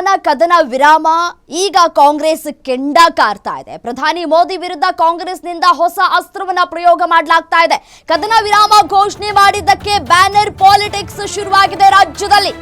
ಅಭಿಯಾನ ಕದನ ವಿರಾಮ, ಈಗ ಕಾಂಗ್ರೆಸ್ ಕೆಂಡ ಕಾರ್ತಾ ಇದೆ. ಪ್ರಧಾನಿ ಮೋದಿ ವಿರುದ್ಧ ಕಾಂಗ್ರೆಸ್ನಿಂದ ಹೊಸ ಅಸ್ತ್ರವನ್ನ ಪ್ರಯೋಗ ಮಾಡಲಾಗ್ತಾ ಇದೆ. ಕದನ ವಿರಾಮ ಘೋಷಣೆ ಮಾಡಿದ್ದಕ್ಕೆ ಬ್ಯಾನರ್ ಪಾಲಿಟಿಕ್ಸ್ ಶುರುವಾಗಿದೆ ರಾಜ್ಯದಲ್ಲಿ.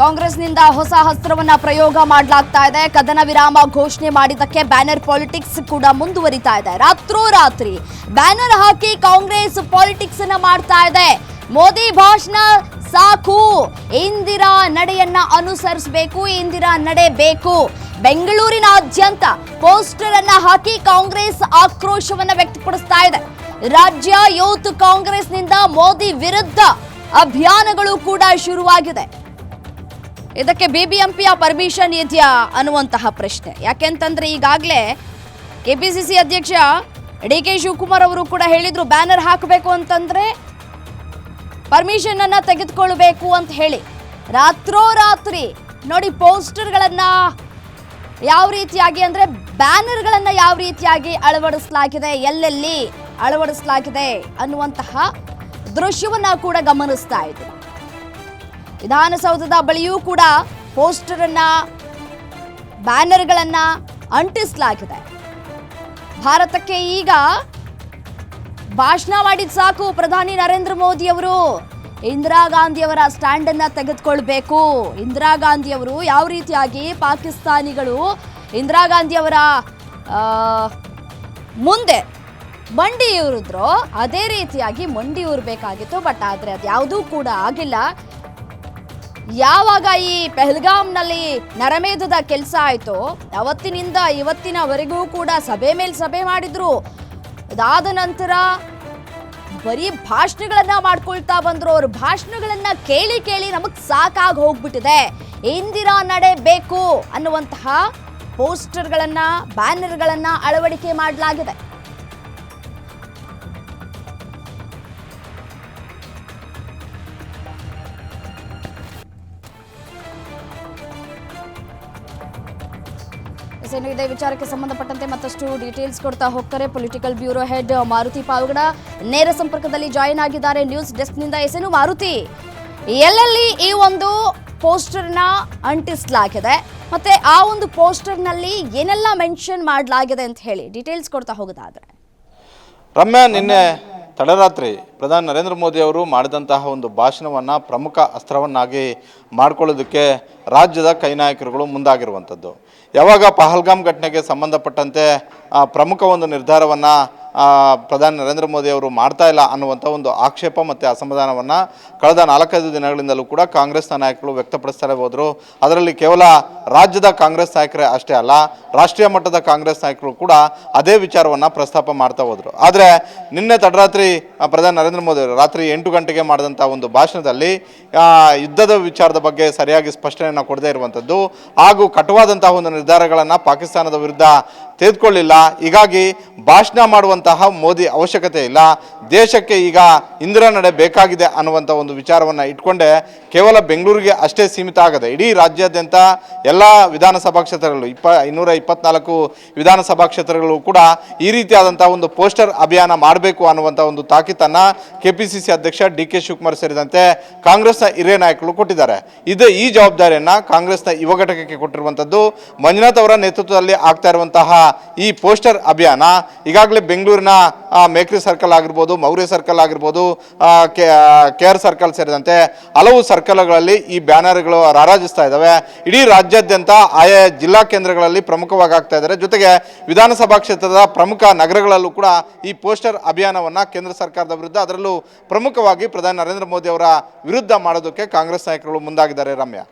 ಕಾಂಗ್ರೆಸ್ನಿಂದ ಹೊಸ ಅಸ್ತ್ರವನ್ನ ಪ್ರಯೋಗ ಮಾಡಲಾಗ್ತಾ ಇದೆ. ಕದನ ವಿರಾಮ ಘೋಷಣೆ ಮಾಡಿದ್ದಕ್ಕೆ ಬ್ಯಾನರ್ ಪಾಲಿಟಿಕ್ಸ್ ಕೂಡ ಮುಂದುವರಿತಾ ಇದೆ. ರಾತ್ರೋರಾತ್ರಿ ಬ್ಯಾನರ್ ಹಾಕಿ ಕಾಂಗ್ರೆಸ್ ಪಾಲಿಟಿಕ್ಸ್ ಅನ್ನ ಮಾಡ್ತಾ ಇದೆ. ಮೋದಿ ಭಾಷಣ ಸಾಕು. ಇಂದಿರಾ ನಡೆಯನ್ನ ಅನುಸರಿಸಬೇಕು, ಇಂದಿರಾ ನಡೆ ಬೇಕು. ಬೆಂಗಳೂರಿನಾದ್ಯಂತ ಪೋಸ್ಟರ್ ಅನ್ನ ಹಾಕಿ ಕಾಂಗ್ರೆಸ್ ಆಕ್ರೋಶವನ್ನ ವ್ಯಕ್ತಪಡಿಸ್ತಾ ಇದೆ. ರಾಜ್ಯ ಯೂತ್ ಕಾಂಗ್ರೆಸ್ನಿಂದ ಮೋದಿ ವಿರುದ್ಧ ಅಭಿಯಾನಗಳು ಕೂಡ ಶುರುವಾಗಿದೆ. ಇದಕ್ಕೆ ಬಿಬಿಎಂಪಿಯ ಪರ್ಮಿಷನ್ ಇದೆಯಾ ಅನ್ನುವಂತಹ ಪ್ರಶ್ನೆ. ಯಾಕೆಂತಂದ್ರೆ ಈಗಾಗಲೇ ಕೆಪಿಸಿಸಿ ಅಧ್ಯಕ್ಷ ಡಿ ಕೆ ಶಿವಕುಮಾರ್ ಅವರು ಕೂಡ ಹೇಳಿದ್ರು, ಬ್ಯಾನರ್ ಹಾಕಬೇಕು ಅಂತಂದ್ರೆ ಪರ್ಮಿಷನ್ ಅನ್ನ ತೆಗೆದುಕೊಳ್ಬೇಕು ಅಂತ ಹೇಳಿ. ರಾತ್ರೋರಾತ್ರಿ ನೋಡಿ ಪೋಸ್ಟರ್ಗಳನ್ನ ಯಾವ ರೀತಿಯಾಗಿ ಅಂದ್ರೆ ಬ್ಯಾನರ್ಗಳನ್ನ ಯಾವ ರೀತಿಯಾಗಿ ಅಳವಡಿಸಲಾಗಿದೆ, ಎಲ್ಲೆಲ್ಲಿ ಅಳವಡಿಸಲಾಗಿದೆ ಅನ್ನುವಂತಹ ದೃಶ್ಯವನ್ನ ಕೂಡ ಗಮನಿಸ್ತಾ ಇದ್ದೀವಿ ವಿಧಾನಸೌಧದ ಬಳಿಯೂ ಕೂಡ ಪೋಸ್ಟರ್ ಅನ್ನ ಬ್ಯಾನರ್ಗಳನ್ನ ಅಂಟಿಸಲಾಗಿದೆ. ಭಾರತಕ್ಕೆ ಈಗ ಭಾಷಣ ಮಾಡಿದ ಸಾಕು ಪ್ರಧಾನಿ ನರೇಂದ್ರ ಮೋದಿ ಅವರು. ಇಂದಿರಾ ಗಾಂಧಿಯವರ ಸ್ಟ್ಯಾಂಡ್ ಅನ್ನ ತೆಗೆದುಕೊಳ್ಬೇಕು. ಇಂದಿರಾ ಗಾಂಧಿಯವರು ಯಾವ ರೀತಿಯಾಗಿ ಪಾಕಿಸ್ತಾನಿಗಳು ಇಂದಿರಾ ಗಾಂಧಿಯವರ ಮುಂದೆ ಮಂಡಿ ಇವರಿದ್ರು ಅದೇ ರೀತಿಯಾಗಿ ಮಂಡಿ ಊರ್ಬೇಕಾಗಿತ್ತು. ಬಟ್ ಆದರೆ ಅದು ಯಾವುದೂ ಕೂಡ ಆಗಿಲ್ಲ. ಯಾವಾಗ ಈ ಪೆಹಲ್ಗಾಮ್ನಲ್ಲಿ ನರಮೇಧದ ಕೆಲಸ ಆಯಿತು, ಅವತ್ತಿನಿಂದ ಇವತ್ತಿನವರೆಗೂ ಕೂಡ ಸಭೆ ಮೇಲೆ ಸಭೆ ಮಾಡಿದ್ರು. ಅದಾದ ನಂತರ ಬರೀ ಭಾಷಣಗಳನ್ನ ಮಾಡ್ಕೊಳ್ತಾ ಬಂದ್ರು. ಅವ್ರ ಭಾಷಣಗಳನ್ನ ಕೇಳಿ ಕೇಳಿ ನಮಗ್ ಸಾಕಾಗಿ ಹೋಗ್ಬಿಟ್ಟಿದೆ. ಇಂದಿರಾ ನಡೆ ಬೇಕು ಅನ್ನುವಂತಹ ಪೋಸ್ಟರ್ಗಳನ್ನ, ಬ್ಯಾನರ್ಗಳನ್ನ ಅಳವಡಿಕೆ ಮಾಡಲಾಗಿದೆ. ಇನ್ನು ಇದೇ ವಿಚಾರಕ್ಕೆ ಸಂಬಂಧಪಟ್ಟಂತೆ ಮತ್ತಷ್ಟು ಡೀಟೇಲ್ಸ್ ಕೊಡ್ತಾ ಹೋಗ್ತಾರೆ political bureau head Maruti Pavagada. ನೇರ ಸಂಪರ್ಕದಲ್ಲಿ ಜಾಯಿನ್ ಆಗಿದ್ದಾರೆ ನ್ಯೂಸ್ ಡೆಸ್ಕ್ನಿಂದ ಎಸೆನು ಮಾರುತಿ? ಎಲ್ಲೆಲ್ಲಿ ಈ ಒಂದು ಪೋಸ್ಟರ್ನ ಅಂಟಿಸಲಾಗಿದೆ? ಮತ್ತೆ ಆ ಒಂದು ಪೋಸ್ಟರ್ನಲ್ಲಿ ಏನೆಲ್ಲ ಮೆನ್ಷನ್ ಮಾಡಲಾಗಿದೆ ಅಂತ ಹೇಳಿ ಡೀಟೇಲ್ಸ್ ಕೊಡ್ತಾ ಹೋಗೋದಾದ್ರೆ. ರಮ್ಯಾ ನಿನ್ನೆ ತಡರಾತ್ರಿ ಪ್ರಧಾನಿ ನರೇಂದ್ರ ಮೋದಿ ಅವರು ಮಾಡಿದಂತಹ ಒಂದು ಭಾಷಣವನ್ನು ಪ್ರಮುಖ ಅಸ್ತ್ರವನ್ನಾಗಿ ಮಾಡಿಕೊಳ್ಳೋದಕ್ಕೆ ರಾಜ್ಯದ ಕೈ ನಾಯಕರುಗಳು ಮುಂದಾಗಿರುವಂಥದ್ದು. ಯಾವಾಗ ಪಹಲ್ಗಾಮ್ ಘಟನೆಗೆ ಸಂಬಂಧಪಟ್ಟಂತೆ ಪ್ರಮುಖ ಒಂದು ನಿರ್ಧಾರವನ್ನು ಪ್ರಧಾನಿ ನರೇಂದ್ರ ಮೋದಿ ಅವರು ಮಾಡ್ತಾ ಇಲ್ಲ ಅನ್ನುವಂಥ ಒಂದು ಆಕ್ಷೇಪ ಮತ್ತು ಅಸಮಾಧಾನವನ್ನು ಕಳೆದ ನಾಲ್ಕೈದು ದಿನಗಳಿಂದಲೂ ಕೂಡ ಕಾಂಗ್ರೆಸ್ನ ನಾಯಕರು ವ್ಯಕ್ತಪಡಿಸ್ತಾರೆ ಹೋದರು. ಅದರಲ್ಲಿ ಕೇವಲ ರಾಜ್ಯದ ಕಾಂಗ್ರೆಸ್ ನಾಯಕರೇ ಅಷ್ಟೇ ಅಲ್ಲ, ರಾಷ್ಟ್ರೀಯ ಮಟ್ಟದ ಕಾಂಗ್ರೆಸ್ ನಾಯಕರು ಕೂಡ ಅದೇ ವಿಚಾರವನ್ನು ಪ್ರಸ್ತಾಪ ಮಾಡ್ತಾ ಹೋದರು. ಆದರೆ ನಿನ್ನೆ ತಡರಾತ್ರಿ ಪ್ರಧಾನಿ ನರೇಂದ್ರ ಮೋದಿ ಅವರು ರಾತ್ರಿ ಎಂಟು ಗಂಟೆಗೆ ಮಾಡಿದಂಥ ಒಂದು ಭಾಷಣದಲ್ಲಿ ಯುದ್ಧದ ವಿಚಾರದ ಬಗ್ಗೆ ಸರಿಯಾಗಿ ಸ್ಪಷ್ಟನೆಯನ್ನು ಕೊಡದೇ ಇರುವಂಥದ್ದು ಹಾಗೂ ಕಟುವಾದಂತಹ ಒಂದು ನಿರ್ಧಾರಗಳನ್ನು ಪಾಕಿಸ್ತಾನದ ವಿರುದ್ಧ ತೆಗೆದುಕೊಳ್ಳಿಲ್ಲ. ಹೀಗಾಗಿ ಭಾಷಣ ಮಾಡುವಂತಹ ಮೋದಿ ಅವಶ್ಯಕತೆ ಇಲ್ಲ. ದೇಶಕ್ಕೆ ಈಗ ಇಂದಿರ ನಡೆ ಬೇಕಾಗಿದೆ ಅನ್ನುವಂಥ ಒಂದು ವಿಚಾರವನ್ನು ಇಟ್ಕೊಂಡೆ. ಕೇವಲ ಬೆಂಗಳೂರಿಗೆ ಅಷ್ಟೇ ಸೀಮಿತ ಆಗದೆ ಇಡೀ ರಾಜ್ಯಾದ್ಯಂತ ಎಲ್ಲ ವಿಧಾನಸಭಾ ಕ್ಷೇತ್ರಗಳು, ಇಪ್ಪ, ಇನ್ನೂರ ಇಪ್ಪತ್ನಾಲ್ಕು ವಿಧಾನಸಭಾ ಕ್ಷೇತ್ರಗಳು ಕೂಡ ಈ ರೀತಿಯಾದಂಥ ಒಂದು ಪೋಸ್ಟರ್ ಅಭಿಯಾನ ಮಾಡಬೇಕು ಅನ್ನುವಂಥ ಒಂದು ತಾಕೀತನ್ನು ಕೆ ಪಿ ಸಿ ಸಿ ಅಧ್ಯಕ್ಷ ಡಿ ಕೆ ಶಿವಕುಮಾರ್ ಸೇರಿದಂತೆ ಕಾಂಗ್ರೆಸ್ನ ಹಿರಿಯ ನಾಯಕರು ಕೊಟ್ಟಿದ್ದಾರೆ. ಇದು ಈ ಜವಾಬ್ದಾರಿಯನ್ನು ಕಾಂಗ್ರೆಸ್ನ ಯುವ ಘಟಕಕ್ಕೆ ಕೊಟ್ಟಿರುವಂಥದ್ದು ಮಂಜುನಾಥ್ ಅವರ ನೇತೃತ್ವದಲ್ಲಿ ಆಗ್ತಾ ಇರುವಂತಹ ಈ ಪೋಸ್ಟರ್ ಅಭಿಯಾನ ಈಗಾಗಲೇ ಬೆಂಗಳೂರಿನ ಮೇಕ್ರಿ ಸರ್ಕಲ್ ಆಗಿರ್ಬೋದು, ಮೌರ್ಯ ಸರ್ಕಲ್ ಆಗಿರ್ಬೋದು ಕೆ ಕೆ ಆರ್ ಸರ್ಕಲ್ ಸೇರಿದಂತೆ ಹಲವು ಸರ್ಕಲ್ಗಳಲ್ಲಿ ಈ ಬ್ಯಾನರ್ಗಳು ರಾರಾಜಿಸ್ತಾ ಇದ್ದಾವೆ ಇಡೀ ರಾಜ್ಯಾದ್ಯಂತ ಆಯಾ ಜಿಲ್ಲಾ ಕೇಂದ್ರಗಳಲ್ಲಿ ಪ್ರಮುಖವಾಗಿ ಆಗ್ತಾ ಇದ್ದಾರೆ ಜೊತೆಗೆ ವಿಧಾನಸಭಾ ಕ್ಷೇತ್ರದ ಪ್ರಮುಖ ನಗರಗಳಲ್ಲೂ ಕೂಡ ಈ ಪೋಸ್ಟರ್ ಅಭಿಯಾನವನ್ನು ಕೇಂದ್ರ ಸರ್ಕಾರದ ವಿರುದ್ಧ ಅದರಲ್ಲೂ ಪ್ರಮುಖವಾಗಿ ಪ್ರಧಾನಿ ನರೇಂದ್ರ ಮೋದಿ ಅವರ ವಿರುದ್ಧ ಮಾಡೋದಕ್ಕೆ ಕಾಂಗ್ರೆಸ್ ನಾಯಕರು ಮುಂದಾಗಿದ್ದಾರೆ ರಮ್ಯಾ.